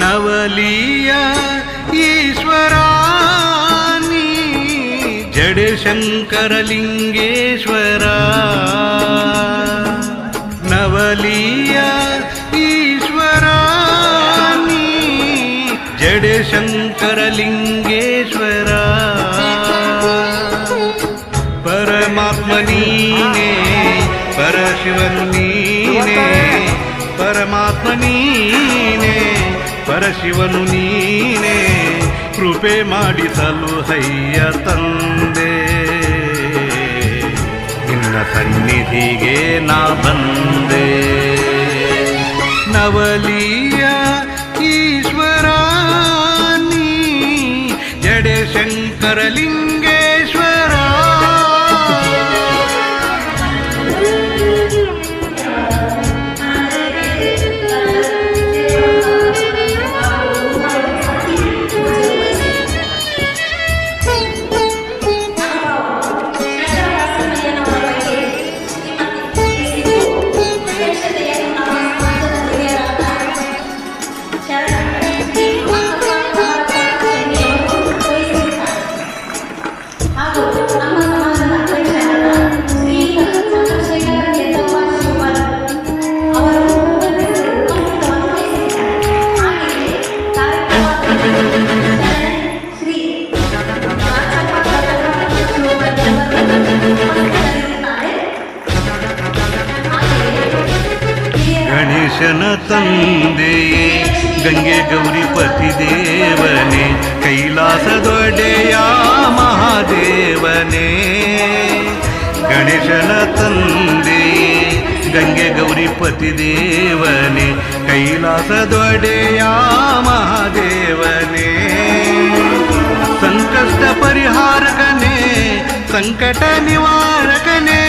నవలీయా ఈశ్వరాని జడ శంకరలింగేశ్వరా ಜಡಶಂಕರಲಿಂಗೇಶ್ವರ ಪರಮಾತ್ಮ ನೀನೆ, ಪರಶಿವನು ನೀನೆ, ಪರಮಾತ್ಮ ನೀನೇ, ಪರಶಿವನು ನೀನೆ, ಕೃಪೆ ಮಾಡಿಸಲು ಹಯ್ಯ ತಂದೆ. ನಿನ್ನ ಸನ್ನಿಧಿಗೆ ನಾ ಬಂದೆ. ನವಲಿಯ ಗಣೇಶನ ತಂದೆ ಗಂಗೆ ಗೌರಿ ಪತಿ ದೇವನೇ ಕೈಲಾಸದೊಡೆಯ ಮಹಾದೇವನೇ. ಸಂಕಷ್ಟ ಪರಿಹಾರಕನೇ ಸಂಕಟ ನಿವಾರಕನೇ.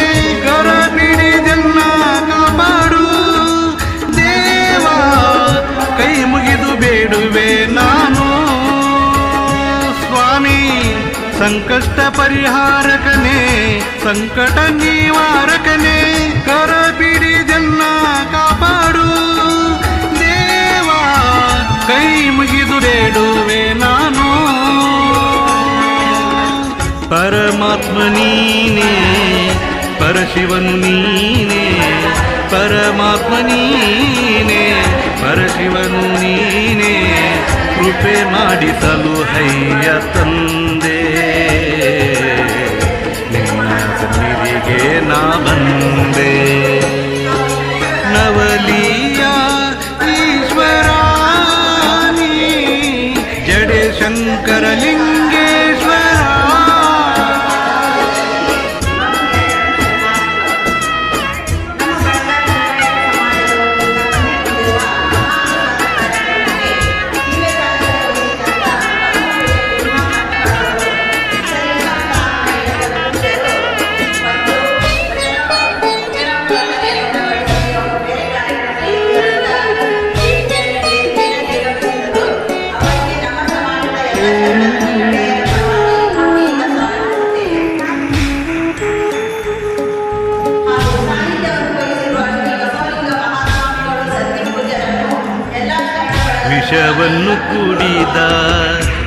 ಸಂಕಷ್ಟ ಪರಿಹಾರಕನೇ, ಸಂಕಟ ನಿವಾರಕನೇ ಕರ ಬಿಡಿ ಜನ್ನ ಕಾಪಾಡು. ದೇವಾ, ಕೈ ಮುಗಿದು ಬೇಡುವೆ ನಾನು. ಪರಮಾತ್ಮ ನೀನೇ, ಪರಶಿವನು ನೀನೇ, ಪರಮಾತ್ಮ ನೀನೇ, ಪರಶಿವನು ನೀನೇ, ಕೃಪೆ ಮಾಡಿಸಲು ಹಯ್ಯ ತಂದೆ. ಬಂದೆ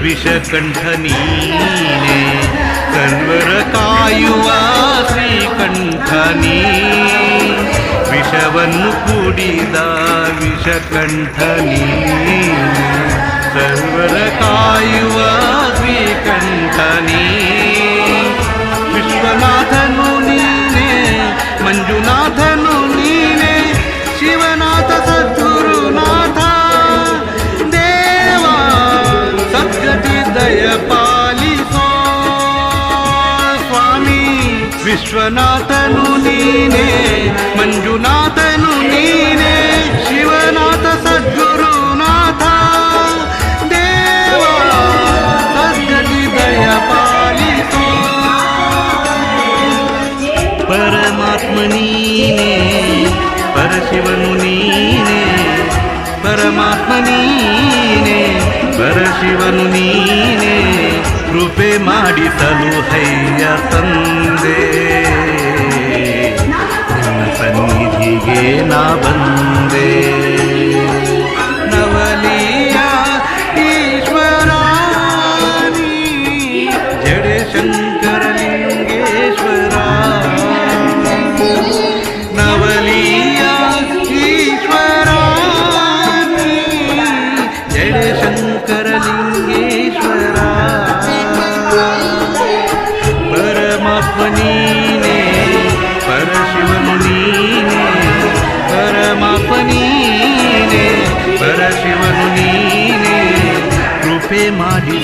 ವಿಷಕಂಠ ನೀನೆ ಸರ್ವರ ಕಾಯುವ ಶ್ರೀಕಂಠ ನೀ ವಿಷವನ್ನು ಕುಡಿದ ವಿಷಕಂಠ ವಿಶ್ವನಾಥನು ನೀನೇ, ಮಂಜುನಾಥನು ನೀನೇ, ಶಿವನಾಥ ಸದ್ಗುರುನಾಥ. ದೇವ, ಸದ್ಗತಿ ದಯ ಪಾಲಿಸು. ಪರಮಾತ್ಮ ನೀನೇ, ಪರಶಿವನು ನೀನೇ, ಪರಮಾತ್ಮ ನೀನೇ, ಪರಶಿವನು ನೀನೇ, ಕೃಪೆ ಮಾಡಿ ತನು ಹೈಯ ತನ್ನ परमात्मनीने परशिवमुनीने परमात्मनीने परशिवमुनीने कृपे माडि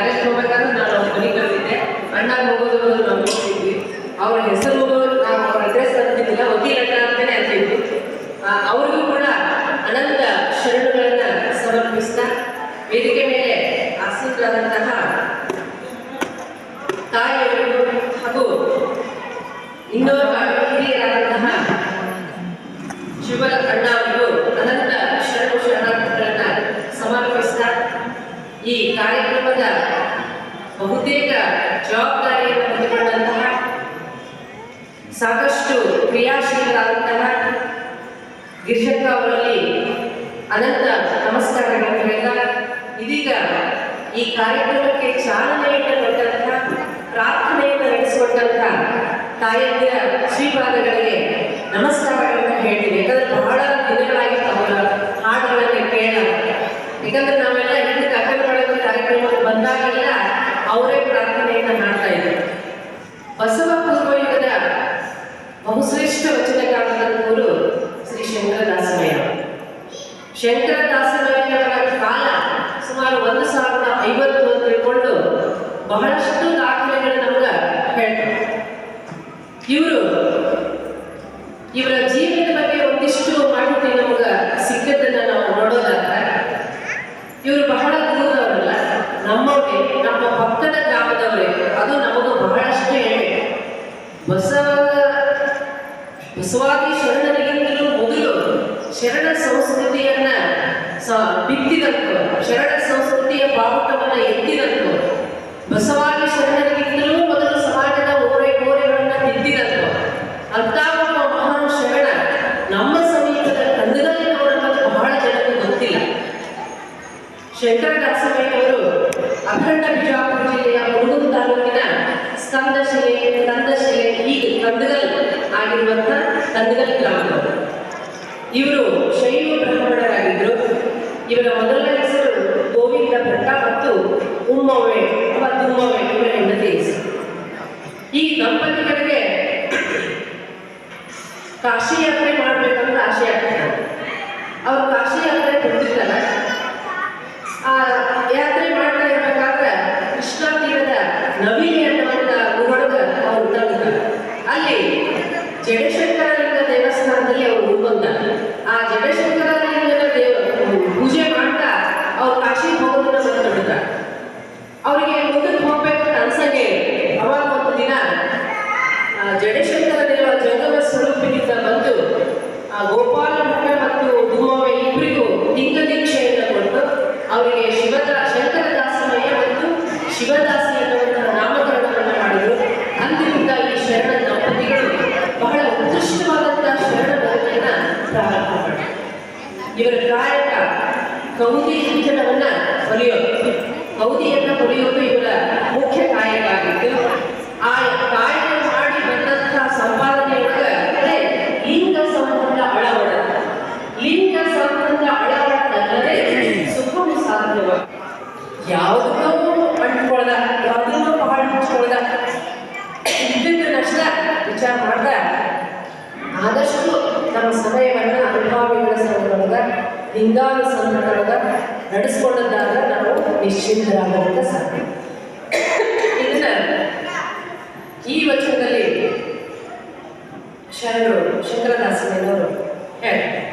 ಅರೆಸ್ಟ್ ಹೋಗ್ಬೇಕಾದ್ರೆ ನಾನು ಅವ್ರ ಮನೆ ಬಂದಿದ್ದೆ. ಅಣ್ಣ ಹೋಗೋದು ನಾವು ನೋಡ್ತಿದ್ವಿ ಅವ್ರ ಹೆಸರು ನಾವು ಅವ್ರ ಅಡ್ರೆಸ್ ಅಂತಿದ್ದಿಲ್ಲ ವಕೀಲಣ್ಣ ಅಂತಾನೆ ಅಂತಿದ್ವಿ. ಅವ್ರಿಗೂ ಕೂಡ ಅನಂತ ಶರಣುಗಳನ್ನ ಸಮರ್ಪಿಸ್ತಾ ವೇದಿಕೆ ಮೇಲೆ ಆಸಕ್ತರಾದಂತಹ ತಾಯಿಯವರು ಹಾಗೂ ಇನ್ನೋರ್ವ ಹಿರಿಯರಾದಂತಹ ಶಿವಲ ಅಣ್ಣ ಅವರು ಅನಂತ ಶರಣು ಶರಣಾರ್ಥಿಗಳನ್ನ ಸಮರ್ಪಿಸ್ತಾ ಈ ಕಾರ್ಯಕ್ರಮದ ಬಹುತೇಕ ಜವಾಬ್ದಾರಿಯನ್ನು ಹೊಂದಿಕೊಂಡಂತಹ ಸಾಕಷ್ಟು ಕ್ರಿಯಾಶೀಲರಾದಂತಹ ಗಿರಿಶಕ್ ಅವರಲ್ಲಿ ಅನಂತ ನಮಸ್ಕಾರಗಳಿವೆಲ್ಲ ಇದೀಗ ಈ ಕಾರ್ಯಕ್ರಮಕ್ಕೆ ಚಾಲನೆಯನ್ನು ಕೊಟ್ಟಂತಹ ಪ್ರಾರ್ಥನೆಯನ್ನು ನಡೆಸುವಂತಹ ತಾಯಿಯ ಶ್ರೀಪಾದಗಳಿಗೆ ನಮಸ್ಕಾರ. ಇವರು ಶೈವ ಬ್ರಾಹ್ಮಣರಾಗಿದ್ದರು ಇವರ ಮೊದಲ ಹೆಸರು ಗೋವಿಂದ ಭಟ್ಟ ಮತ್ತು ಉಮ್ಮವೆ ಅಥವಾ ತುಮ್ಮವೆ ಇವರ ಹೆಂಡತಿ ಹೆಸರು. ಈ ದಂಪತಿಗಳಿಗೆ ಕಾಶಿ ಯಾತ್ರೆ ವಿಚಾರ ಮಾಡ್ತಾ ಆದಷ್ಟು ನಮ್ಮ ಸಮಯವನ್ನು ಅನುಭಾವಿಗಳ ಸಂಘದೊಳಗ ಲಿಂಗಾನುಸಂಧಾನದೊಳಗ ನಡೆಸ್ಕೊಂಡದ್ದಾಗ ನಾವು ನಿಶ್ಚಿಂತರಾಗುವಂತ ಸಾಧ್ಯ. ಇದನ್ನ ಈ ವಚನದಲ್ಲಿ ಶರಣರು ಶಂಕರದಾಸನವರು ಹೇಳ್ತಾರೆ.